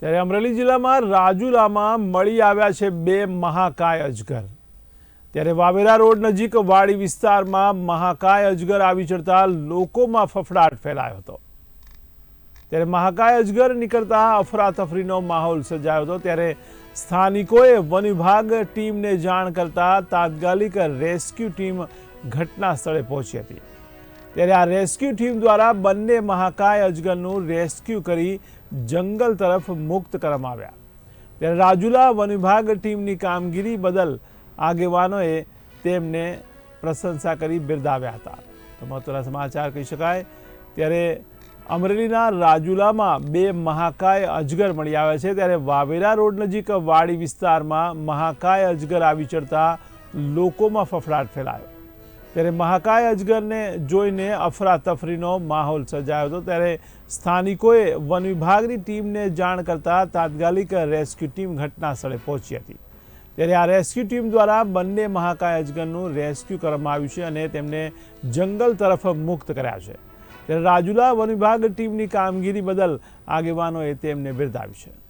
ત્યારે અમરેલી જિલ્લામાં રાજુલામાં મળી આવ્યા છે બે મહાકાય અજગર. ત્યારે વાવેરા રોડ નજીક વાડી વિસ્તારમાં મહાકાય અજગર આવી ચડતા લોકોમાં ફફડાટ ફેલાયો હતો. ત્યારે મહાકાય અજગર નીકળતા અફરાતફરીનો માહોલ સર્જાયો હતો. ત્યારે સ્થાનિકોએ વન વિભાગ ટીમને જાણ કરતા તાત્કાલિક રેસ્ક્યુ ટીમ ઘટના સ્થળે પહોંચી હતી. ત્યારે આ રેસ્ક્યુ ટીમ દ્વારા બંને મહાકાય અજગરનું રેસ્ક્યુ કરી જંગલ તરફ મુક્ત કરવામાં આવ્યા. ત્યારે રાજુલા વન વિભાગ ટીમની કામગીરી બદલ આગેવાનોએ તેમને પ્રશંસા કરી બિરદાવ્યા હતા. તો મહત્વના સમાચાર કહી શકાય, ત્યારે અમરેલીના રાજુલામાં બે મહાકાય અજગર મળી આવ્યા છે. ત્યારે વાવેરા રોડ નજીક વાડી વિસ્તારમાં મહાકાય અજગર આવી ચડતા લોકોમાં ફફડાટ ફેલાયો. ત્યારે મહાકાય અજગરને જોઈને અફરાતફરીનો માહોલ સર્જાયો હતો. ત્યારે સ્થાનિકોએ વન વિભાગની ટીમને જાણ કરતાં તાત્કાલિક રેસ્ક્યુ ટીમ ઘટના સ્થળે પહોંચી હતી. ત્યારે આ રેસ્ક્યુ ટીમ દ્વારા બંને મહાકાય અજગરનું રેસ્ક્યુ કરવામાં આવ્યું છે અને તેમને જંગલ તરફ મુક્ત કર્યા છે. ત્યારે રાજુલા વન વિભાગ ટીમની કામગીરી બદલ આગેવાનોએ તેમને બિરદાવી છે.